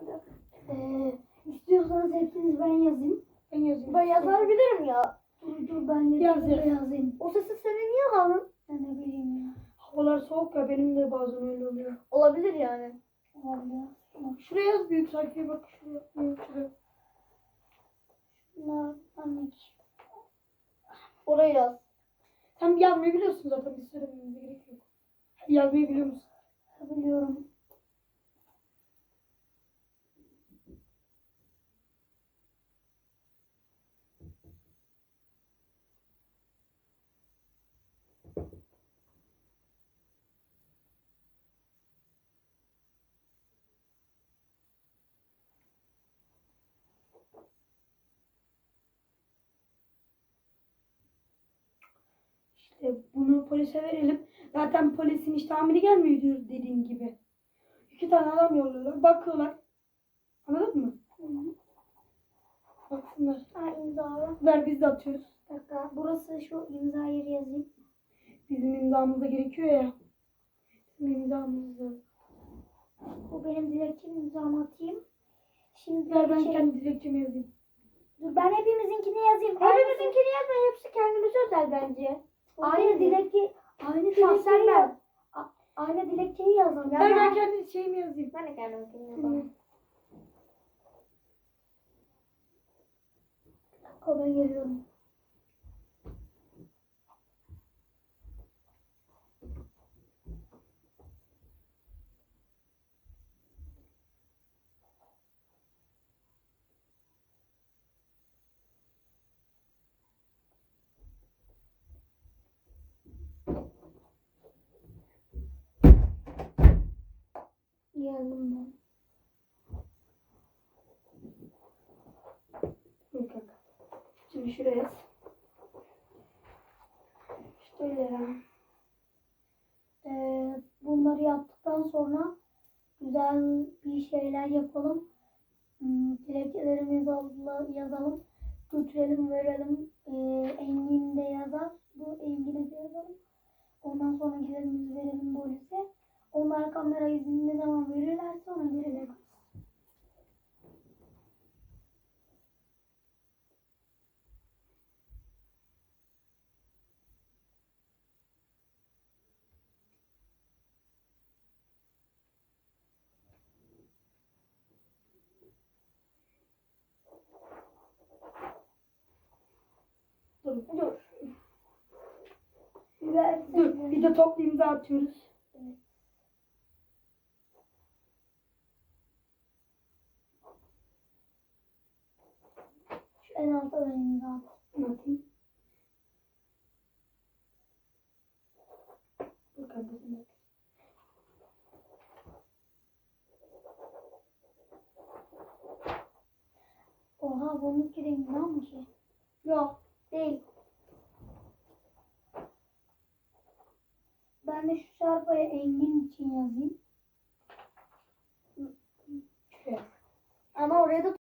geldi. Ee, istiyorsanız hepsiniz ben yazayım. Ben yazayım. Ben yazabilirim ya. Dur dur ben Yaz, yazayım. yaz. yazayım. O sesi senin niye kaldın? Ben ne bileyim ya. Havalar soğuk ya benim de bazen öyle oluyor. Olabilir yani. Vallahi. Şuraya yaz büyük sayfaya bak şuraya. Büyük şuraya. Bunlar annek. Oraya yaz. Sen yazmayı biliyorsun zaten bir söylememize gerek yok. Yazmayı biliyor musun? Biliyorum. İşte bunu polise verelim. Zaten polisin iş tamiri gelmiyor diyor dediğin gibi. İki tane adam yolluyorlar. Bakıyorlar. Anladın mı? Baksınlar. Ha imza. Ver biz de atıyoruz. Bir dakika. Burası şu imza yeri yazayım. Bizim imzamız da gerekiyor ya. Bizim imzamız da. Bu benim dilekçem imzamı atayım. Şimdi Ver ben şey- kendi dilekçemi yazayım. Dur ben hepimizinkini yazayım. Hepimizinkini yazma. Hepsi kendimize özel bence. Aynı dilekçe aynı dilekçeyi ben. Aynı dilekçeyi yazalım. Ver ben Yani kendi şeyimi yazayım. Ben de kendiminkini Hı. Yazarım. dakika ben geliyorum. Geldim ben. Dur kanka. Yaz. Şöyle. Ee, bunları yaptıktan sonra güzel bir şeyler yapalım. Hmm, Dilekçelerimizi yazalım. Götürelim, verelim. Ee, Engin de yazar. Bu Engin'e de yazalım. Ondan sonra gidelim verelim polise. Onlar kamera izni ne zaman verirlerse Dur. Ver, Dur. Bir de toplu imza atıyoruz. Şu en alta ben imza atayım. At. Oha bunun renginden mi ki? Yok. Değil. Ben de şu şarkıyı Engin için yazayım. Ama oraya da